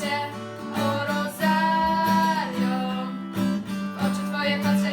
się o Rosario. Oczy twoje patrzę.